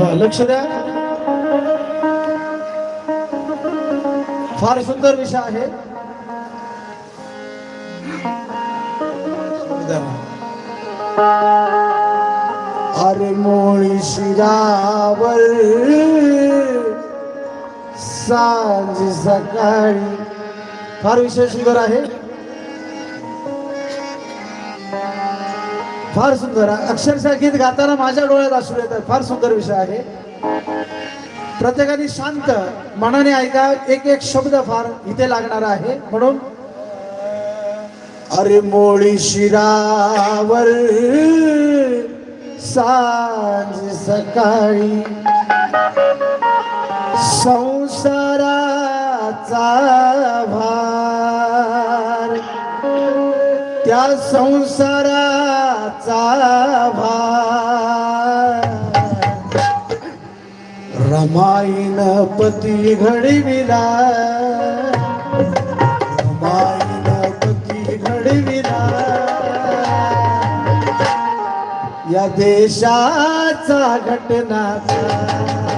लक्ष द्या. फार सुंदर विषय आहे. अरे मोळी शिरावर सांज सकाळी. फार विषय सुंदर आहे. फार सुंदर. अक्षरशः गीत गाताना माझ्या डोळ्यात असू येतात फार सुंदर विषय आहे. प्रत्येकाने शांत मनाने ऐका. एक एक शब्द फार इथे लागणार आहे. म्हणून अरे मोळी शिरावर सांज सकाळी संसाराचा भार. त्या संसारा भार. रमाईन पती घडविला. रमाईन पती घडविला. या देशाचा घटनाचा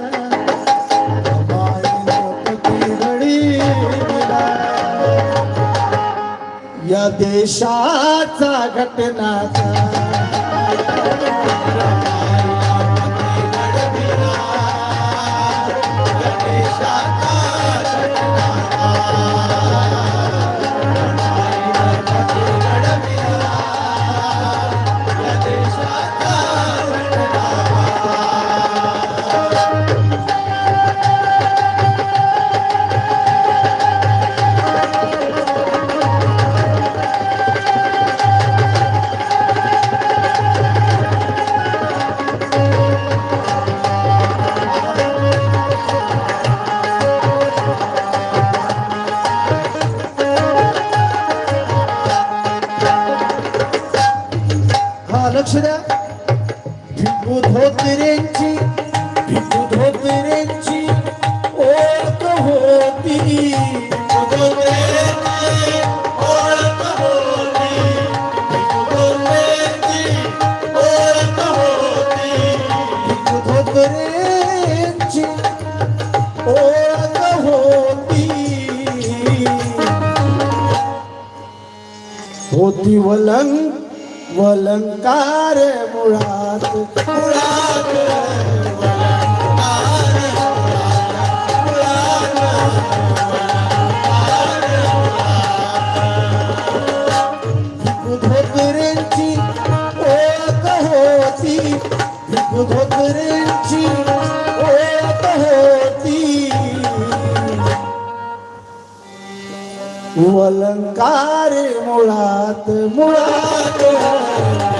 या देशाचा घटनाचा. हा लक्ष द्या भिकू धोत्रेंची भिकू धोत्रेंची ओळख होती भिकू वलंकार मुळात मुळात धोतरेंची अलंकार मुळात मुळात.